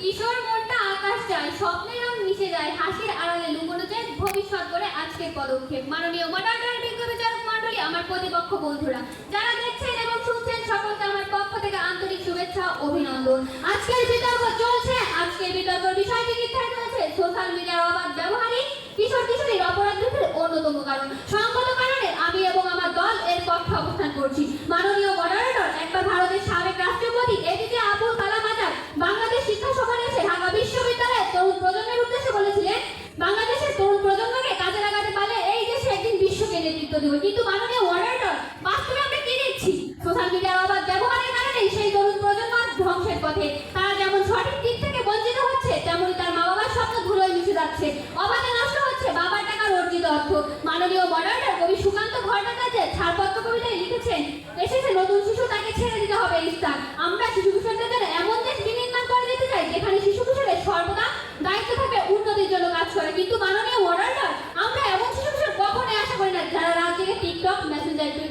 কিশোর মনটা আকাশ চায় স্বপ্নের রং মিশে যায়, হাসির আড়ালে লুকোনো যায় ভবিষ্যৎ করে আজকের পদক্ষেপ। মাননীয় মডার্নার বিজ্ঞ বিচারক মন্ডলী আমার প্রতিপক্ষ বন্ধুরা, যারা দেখছেন এবং শুনছেন সকলকে আমার পক্ষ থেকে আন্তরিক শুভেচ্ছা অভিনন্দন। আজকের বিতর্ক চলছে, আজকের বিতর্কের বিষয়টি নির্ধারিত হয়েছে। সোশ্যাল মিডিয়ার অবাধ ব্যবহারই কিশোর কিশোরীর অপরাধ অন্যতম কারণ। সঙ্গত কারণে আমি এবং আমার দল এর পক্ষে অবস্থান করছি। মাননীয় বাস্তবে আমরা কি দেখছি? সোশ্যাল মিডিয়ার অবাধ ব্যবহারের কারণে সেই তরুণ প্রজন্ম ধ্বংসের পথে। তারা যেমন সঠিক দিক থেকে বঞ্চিত হচ্ছে তেমনই তার মা বাবার স্বপ্ন ধুলোয় মিশে যাচ্ছে। অবাধে নষ্ট হচ্ছে বাবার টাকার অর্জিত অর্থ। মাননীয় কবি সুকান্ত ভট্টাচার্যের ছাড়পত্র কবিতায় লিখেছেন, এসেছে নতুন শিশু, তাকে ছেড়ে দিতে হবে ইস্তার আমরা শিশু কিশোরদের জন্য এমন দেশ বিনির্মাণ করে দিতে চাই, যেখানে শিশু কিশোরের সর্বদা দায়িত্ব থাকে উন্নতির জন্য কাজ করে। কিন্তু মাননীয়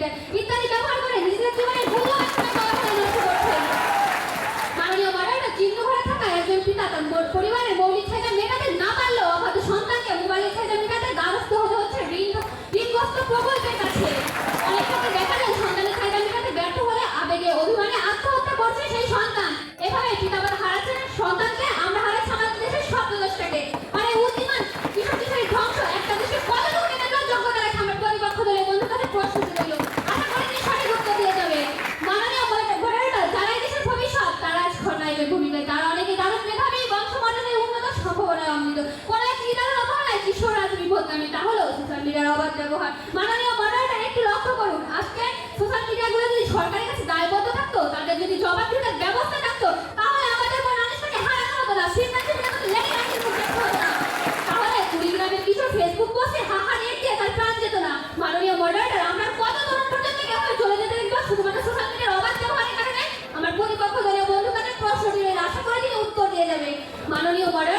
കളിക്കാൻ ব্যবহার মাননীয় মডারেটর একটু লক্ষ্য করুন। আজকে সোশ্যাল মিডিয়াগুলো যদি সরকারের কাছে দায়বদ্ধ থাকতো, তাদের যদি জবাব দিতে ব্যবস্থা থাকতো, তাহলে আমাদের কোনো মানুষটাকে হারানো হতো না। তাহলে কুড়িগ্রামের কিশোর ফেসবুক পোস্টে হাহা দিয়ে তার প্রাণ যেত না। মাননীয় মডারেটর আমরা কত পর্যন্ত এভাবে চলে যেতে দেখব? শুধুমাত্র সোশ্যাল মিডিয়ার অবাধ ব্যবহারের কারণে? আমার প্রতিপক্ষ দলীয় বন্ধু কাছে প্রশ্নটি রইল। আশা করি তিনি উত্তর দিয়ে যাবে মাননীয় মডারেটর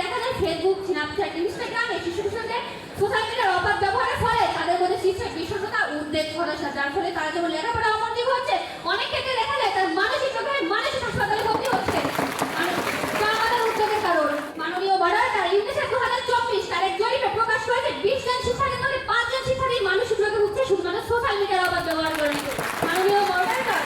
দেখা যায় ফেসবুক স্ন্যাপচ্যাট ইনস্টাগ্রামে শিশু কিশোরদের সোশ্যাল মিডিয়ার অবাধ ব্যবহারের ফলে তাদের মধ্যে শীর্ষে বিষণ্ণতা উদ্বেগ যার ফলে তারা যেমন লেখাপড়া অমনোযোগ হচ্ছে, অনেক ক্ষেত্রে দেখা যায় তার মানসিক রোগে মানসিক হাসপাতালে ভর্তি হচ্ছে আর যা আমাদের উদ্যোগের কারণ মাননীয় মডারেটর ইউনিসেফ দু হাজার চব্বিশ তার এক জরিপে প্রকাশ করেছে বিশ জন শিক্ষাকেন্দ্র মধ্যে পাঁচজন শিক্ষার্থী মানসিক রোগে ভুগছে শুধুমাত্র সোশ্যাল মিডিয়ার অবাধ ব্যবহার করে মাননীয় মডারেটর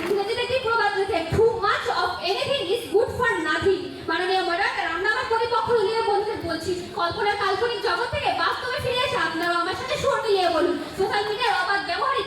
ইংরেজিতে একটি প্রবাদ রয়েছে too much of anything is good for nothing মাননীয় মডারেটর আমরা আমার পরিপক্ষ দলীয় বন্ধুদের বলছি, কল্পনার কাল্পনিক জগৎ থেকে বাস্তবে ফিরে এসে আপনারাও আমার সাথে সুর মিলিয়ে বলুন। সোশ্যাল মিডিয়ার অবাধ ব্যবহারে